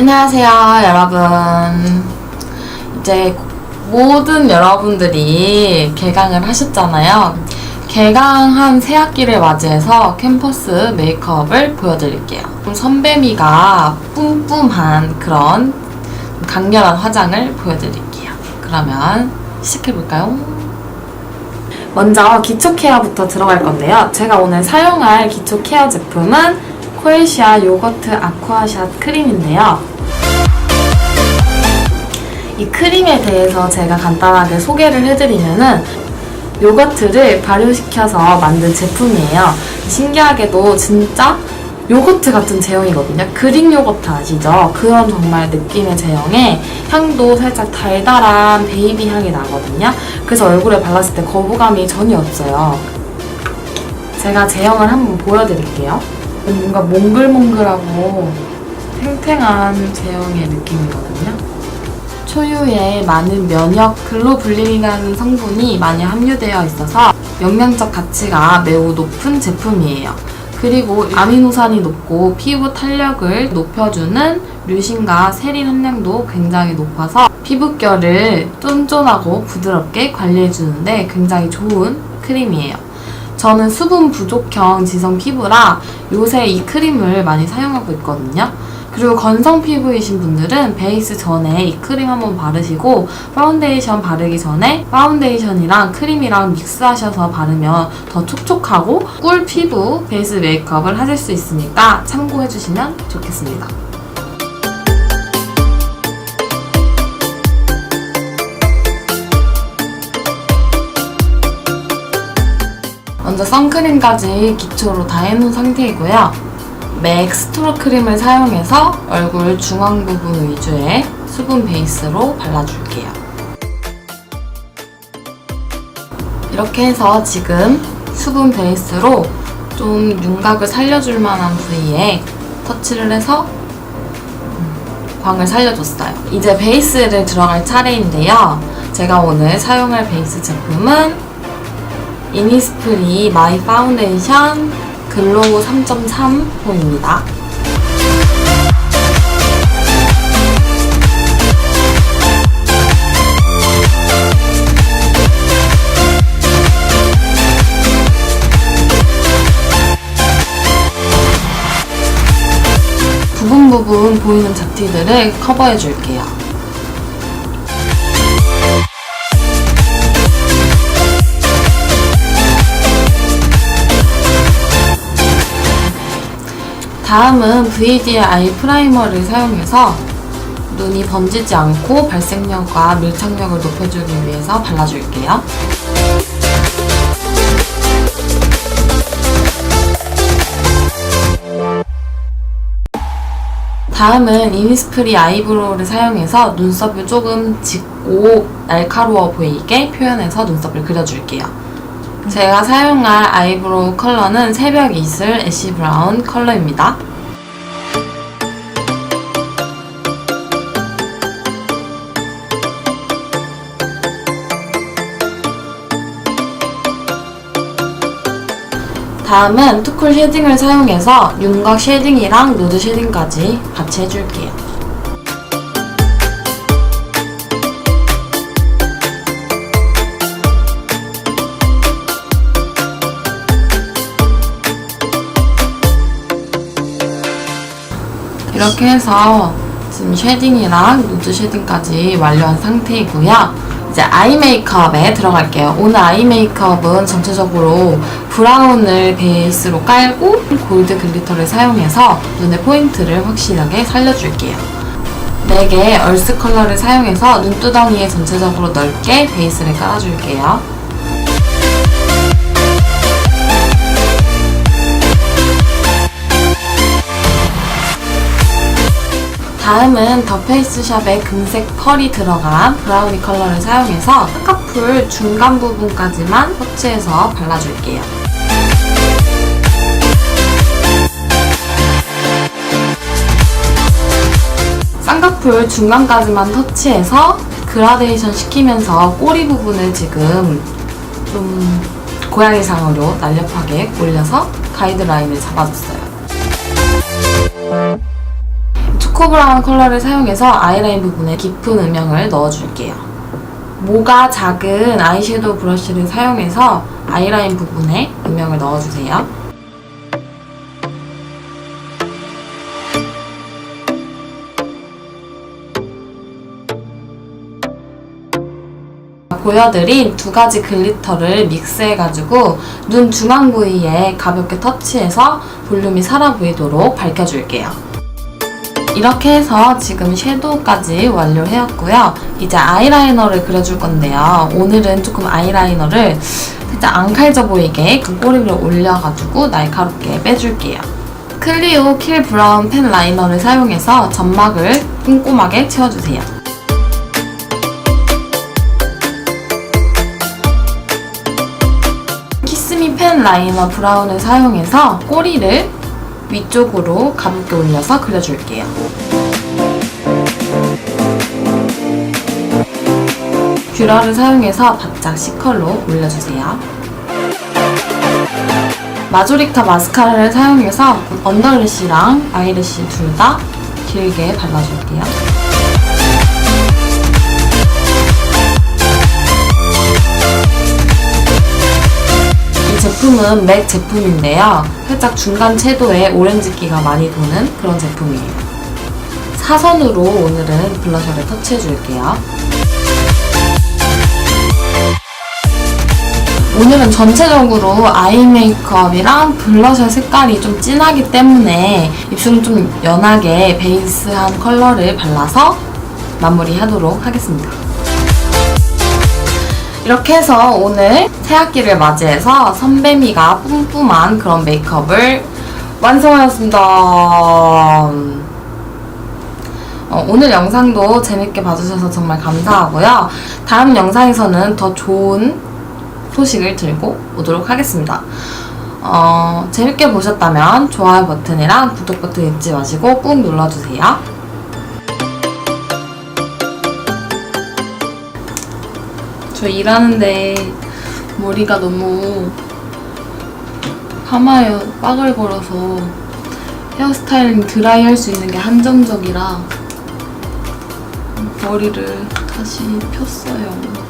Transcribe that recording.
안녕하세요, 여러분. 이제 모든 여러분들이 개강을 하셨잖아요. 개강한 새 학기를 맞이해서 캠퍼스 메이크업을 보여드릴게요. 좀 선배미가 뿜뿜한 그런 강렬한 화장을 보여드릴게요. 그러면 시작해볼까요? 먼저 기초 케어부터 들어갈 건데요. 제가 오늘 사용할 기초 케어 제품은 코에시아 요거트 아쿠아샷 크림인데요. 이 크림에 대해서 제가 간단하게 소개를 해드리면은 요거트를 발효시켜서 만든 제품이에요. 신기하게도 진짜 요거트 같은 제형이거든요. 그릭 요거트 아시죠? 그런 정말 느낌의 제형에 향도 살짝 달달한 베이비 향이 나거든요. 그래서 얼굴에 발랐을 때 거부감이 전혀 없어요. 제가 제형을 한번 보여드릴게요. 뭔가 몽글몽글하고 탱탱한 제형의 느낌이거든요. 초유에 많은 면역 글로불린이라는 성분이 많이 함유되어 있어서 영양적 가치가 매우 높은 제품이에요. 그리고 아미노산이 높고 피부 탄력을 높여주는 류신과 세린 함량도 굉장히 높아서 피부결을 쫀쫀하고 부드럽게 관리해주는데 굉장히 좋은 크림이에요. 저는 수분 부족형 지성 피부라 요새 이 크림을 많이 사용하고 있거든요. 그리고 건성 피부이신 분들은 베이스 전에 이 크림 한번 바르시고 파운데이션 바르기 전에 파운데이션이랑 크림이랑 믹스하셔서 바르면 더 촉촉하고 꿀 피부 베이스 메이크업을 하실 수 있으니까 참고해 주시면 좋겠습니다. 먼저 선크림까지 기초로 다 해놓은 상태이고요. 맥 스트로 크림을 사용해서 얼굴 중앙 부분 위주의 수분 베이스로 발라줄게요. 이렇게 해서 지금 수분 베이스로 좀 윤곽을 살려줄 만한 부위에 터치를 해서 음, 광을 살려줬어요. 이제 베이스를 들어갈 차례인데요. 제가 오늘 사용할 베이스 제품은 이니스프리 마이 파운데이션 글로우 3.3호입니다. 부분 부분 보이는 잡티들을 커버해 줄게요. 다음은 아이 프라이머를 사용해서 눈이 번지지 않고 발색력과 밀착력을 높여주기 위해서 발라줄게요. 다음은 이니스프리 아이브로우를 사용해서 눈썹을 조금 짙고 날카로워 보이게 표현해서 눈썹을 그려줄게요. 제가 사용할 아이브로우 컬러는 새벽 이슬 애쉬 브라운 컬러입니다. 다음은 투쿨 쉐딩을 사용해서 윤곽 쉐딩이랑 누드 쉐딩까지 같이 해줄게요. 이렇게 해서 지금 쉐딩이랑 누드 쉐딩까지 완료한 상태이고요. 이제 아이 메이크업에 들어갈게요. 오늘 아이 메이크업은 전체적으로 브라운을 베이스로 깔고 골드 글리터를 사용해서 눈의 포인트를 확실하게 살려줄게요. 4개의 얼스 컬러를 사용해서 눈두덩이에 전체적으로 넓게 베이스를 깔아줄게요. 다음은 더 페이스샵의 금색 펄이 들어간 브라우니 컬러를 사용해서 쌍꺼풀 중간 부분까지만 터치해서 발라줄게요. 쌍꺼풀 중간까지만 터치해서 그라데이션 시키면서 꼬리 부분을 지금 좀 고양이상으로 날렵하게 올려서 가이드라인을 잡아줬어요. 코브라운 컬러를 사용해서 아이라인 부분에 깊은 음영을 넣어줄게요. 모가 작은 아이섀도우 브러쉬를 사용해서 아이라인 부분에 음영을 넣어주세요. 보여드린 두 가지 글리터를 믹스해가지고 눈 중앙 부위에 가볍게 터치해서 볼륨이 살아 보이도록 밝혀줄게요. 이렇게 해서 지금 섀도우까지 완료해왔고요. 이제 아이라이너를 그려줄 건데요. 오늘은 조금 아이라이너를 살짝 앙칼져 보이게 그 꼬리를 올려가지고 날카롭게 빼줄게요. 클리오 킬 브라운 펜 라이너를 사용해서 점막을 꼼꼼하게 채워주세요. 키스미 펜 라이너 브라운을 사용해서 꼬리를 위쪽으로 가볍게 올려서 그려줄게요. 뷰러를 사용해서 바짝 C컬로 올려주세요. 마조리카 마스카라를 사용해서 언더래쉬랑 아이래쉬 둘 다 길게 발라줄게요. 제품은 맥 제품인데요. 살짝 중간 채도에 오렌지기가 많이 도는 그런 제품이에요. 사선으로 오늘은 블러셔를 터치해줄게요. 오늘은 전체적으로 아이 메이크업이랑 블러셔 색깔이 좀 진하기 때문에 입술은 좀 연하게 베이스한 컬러를 발라서 마무리하도록 하겠습니다. 이렇게 해서 오늘 새학기를 맞이해서 선배미가 뿜뿜한 그런 메이크업을 완성하였습니다. 어, 오늘 영상도 재밌게 봐주셔서 정말 감사하고요. 다음 영상에서는 더 좋은 소식을 들고 오도록 하겠습니다. 어, 재밌게 보셨다면 좋아요 버튼이랑 구독 버튼 잊지 마시고 꾹 눌러주세요. 저 일하는데 머리가 너무 파마에 빠글거려서 헤어스타일링 드라이 할 수 있는 게 한정적이라 머리를 다시 폈어요.